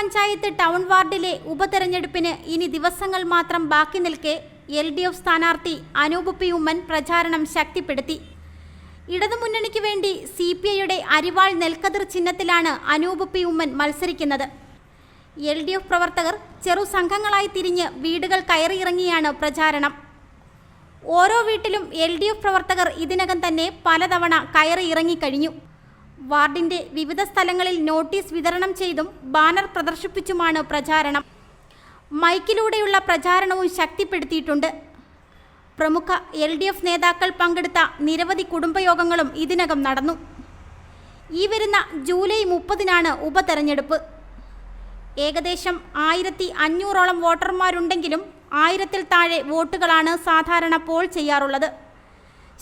Panchayat town വാർഡിലെ ഉപതെരഞ്ഞെടുപ്പിന് ഇനി ദിവസങ്ങൾ മാത്രം ബാക്കി നിൽക്കെ എൽ ഡി എഫ് സ്ഥാനാർത്ഥി അനൂപ് പി ഉമ്മൻ പ്രചാരണം ശക്തിപ്പെടുത്തി. ഇടതുമുന്നണിക്ക് വേണ്ടി സി പി ഐയുടെ അരിവാൾ നെൽക്കതിർ ചിഹ്നത്തിലാണ് അനൂപ് പി ഉമ്മൻ മത്സരിക്കുന്നത്. എൽ ഡി എഫ് പ്രവർത്തകർ ചെറു സംഘങ്ങളായി തിരിഞ്ഞ് വീടുകൾ കയറിയിറങ്ങിയാണ് പ്രചാരണം. ഓരോ വീട്ടിലും എൽ ഡി എഫ് പ്രവർത്തകർ ഇതിനകം തന്നെ പലതവണ കയറി ഇറങ്ങിക്കഴിഞ്ഞു വാർഡിന്റെ വിവിധ സ്ഥലങ്ങളിൽ നോട്ടീസ് വിതരണം ചെയ്തും ബാനർ പ്രദർശിപ്പിച്ചുമാണ് പ്രചാരണം. മൈക്കിലൂടെയുള്ള പ്രചാരണവും ശക്തിപ്പെടുത്തിയിട്ടുണ്ട്. പ്രമുഖ എൽ ഡി എഫ് നേതാക്കൾ പങ്കെടുത്ത നിരവധി കുടുംബയോഗങ്ങളും ഇതിനകം നടന്നു. ഈ വരുന്ന ജൂലൈ മുപ്പതിനാണ് ഉപതെരഞ്ഞെടുപ്പ്. ഏകദേശം ആയിരത്തി അഞ്ഞൂറോളം വോട്ടർമാരുണ്ടെങ്കിലും ആയിരത്തിൽ താഴെ വോട്ടുകളാണ് സാധാരണ പോൾ ചെയ്യാറുള്ളത്.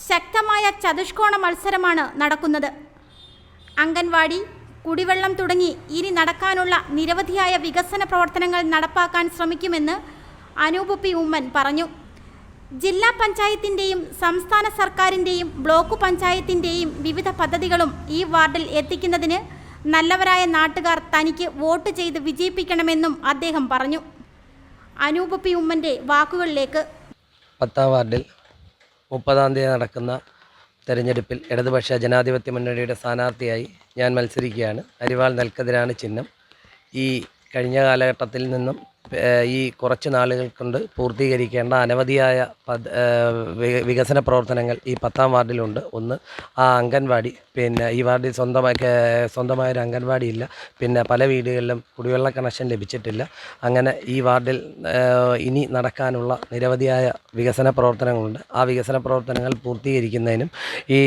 ശക്തമായ ചതുഷ്കോണ മത്സരമാണ് നടക്കുന്നത്. അംഗൻവാടി കുടിവെള്ളം തുടങ്ങി ഇനി നടക്കാനുള്ള നിരവധിയായ വികസന പ്രവർത്തനങ്ങൾ നടപ്പാക്കാൻ ശ്രമിക്കുമെന്ന് അനൂപ് പി ഉമ്മൻ പറഞ്ഞു. ജില്ലാ പഞ്ചായത്തിന്റെയും സംസ്ഥാന സർക്കാരിന്റെയും ബ്ലോക്ക് പഞ്ചായത്തിന്റെയും വിവിധ പദ്ധതികളും ഈ വാർഡിൽ എത്തിക്കുന്നതിന് നല്ലവരായ നാട്ടുകാർ തനിക്ക് വോട്ട് ചെയ്ത് വിജയിപ്പിക്കണമെന്നും അദ്ദേഹം പറഞ്ഞു. അനൂപ് പി ഉമ്മന്റെ വാക്കുകളിലേക്ക്. പത്താം വാർഡിൽ മുപ്പതാം തീയതി നടക്കുന്ന തെരഞ്ഞെടുപ്പിൽ ഇടതുപക്ഷ ജനാധിപത്യ മുന്നണിയുടെ സ്ഥാനാർത്ഥിയായി ഞാൻ മത്സരിക്കുകയാണ്. അരിവാൾ നെൽക്കതിരാണ് ചിഹ്നം. ഈ കഴിഞ്ഞ കാലഘട്ടത്തിൽ നിന്നും ഈ കുറച്ച് നാളുകൾ കൊണ്ട് പൂർത്തീകരിക്കേണ്ട അനവധിയായ വികസന പ്രവർത്തനങ്ങൾ ഈ പത്താം വാർഡിലുണ്ട്. ഒന്ന് ആ അംഗൻവാടി പിന്നെ ഈ വാർഡിൽ സ്വന്തമായി സ്വന്തമായൊരു അംഗൻവാടി ഇല്ല. പിന്നെ പല വീടുകളിലും കുടിവെള്ള കണക്ഷൻ ലഭിച്ചിട്ടില്ല. അങ്ങനെ ഈ വാർഡിൽ ഇനി നടക്കാനുള്ള നിരവധിയായ വികസന പ്രവർത്തനങ്ങളുണ്ട്. ആ വികസന പ്രവർത്തനങ്ങൾ പൂർത്തീകരിക്കുന്നതിനും ഈ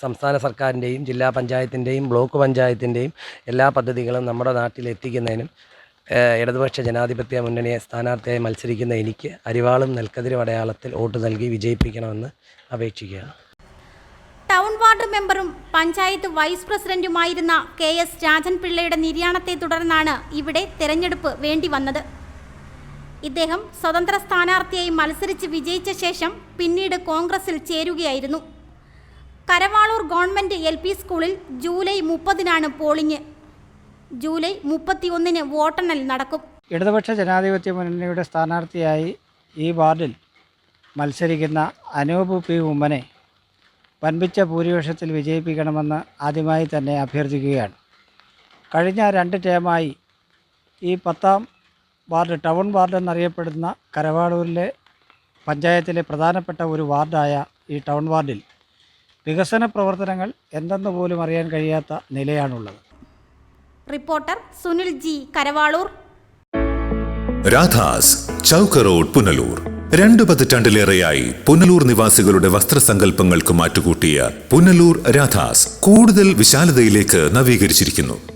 സംസ്ഥാന സർക്കാരിന്റെയും ജില്ലാ പഞ്ചായത്തിന്റെയും ബ്ലോക്ക് പഞ്ചായത്തിന്റെയും എല്ലാ പദ്ധതികളും നമ്മുടെ ഏഹ്, ഇടതുപക്ഷ ജനാധിപത്യ മുന്നണിയെ സ്ഥാനാർത്ഥിയായി മത്സരിക്കുന്ന എനിക്ക് അരിവാളും നെൽക്കതിരും അടയാളത്തിൽ വോട്ട് നൽകി വിജയിപ്പിക്കണമെന്ന് അപേക്ഷിക്കുകയാണ്. ടൗൺ വാർഡ് മെമ്പറും പഞ്ചായത്ത് വൈസ് പ്രസിഡന്റുമായിരുന്ന കെ എസ് രാജൻ പിള്ളയുടെ നിര്യാണത്തെ തുടർന്നാണ് ഇവിടെ തെരഞ്ഞെടുപ്പ് വേണ്ടി വന്നത്. ഇദ്ദേഹം സ്വതന്ത്ര സ്ഥാനാർത്ഥിയായി മത്സരിച്ച് വിജയിച്ച ശേഷം പിന്നീട് കോൺഗ്രസിൽ ചേരുകയായിരുന്നു. കരവാളൂർ ഗവൺമെന്റ് എൽ പി സ്കൂളിൽ ജൂലൈ മുപ്പതിനാണ് പോളിംഗ്. ജൂലൈ മുപ്പത്തിയൊന്നിന് വോട്ടെണ്ണൽ നടക്കും. ഇടതുപക്ഷ ജനാധിപത്യ മുന്നണിയുടെ സ്ഥാനാർത്ഥിയായി ഈ വാർഡിൽ മത്സരിക്കുന്ന അനൂപ് പി ഉമ്മനെ വൻപിച്ച ഭൂരിപക്ഷത്തിൽ വിജയിപ്പിക്കണമെന്ന് ആദ്യമായി തന്നെ അഭ്യർത്ഥിക്കുകയാണ്. കഴിഞ്ഞ രണ്ട് ടേമായി ഈ പത്താം വാർഡ് ടൗൺ വാർഡ് എന്നറിയപ്പെടുന്ന കരവാളൂരിലെ പഞ്ചായത്തിലെ പ്രധാനപ്പെട്ട ഒരു വാർഡായ ഈ ടൗൺ വാർഡിൽ വികസന പ്രവർത്തനങ്ങൾ എന്തെന്ന് പോലും അറിയാൻ കഴിയാത്ത നിലയാണുള്ളത്. Reporter Sunil G Karavaloor. Radhas Chowka road Punalur. രണ്ടു പതിറ്റാണ്ടിലേറെയായി പുനലൂർ നിവാസികളുടെ വസ്ത്രസങ്കല്പങ്ങൾക്ക് മാറ്റുകൂട്ടിയ പുനലൂർ രാധാസ് കൂടുതൽ വിശാലതയിലേക്ക് നവീകരിച്ചിരിക്കുന്നു.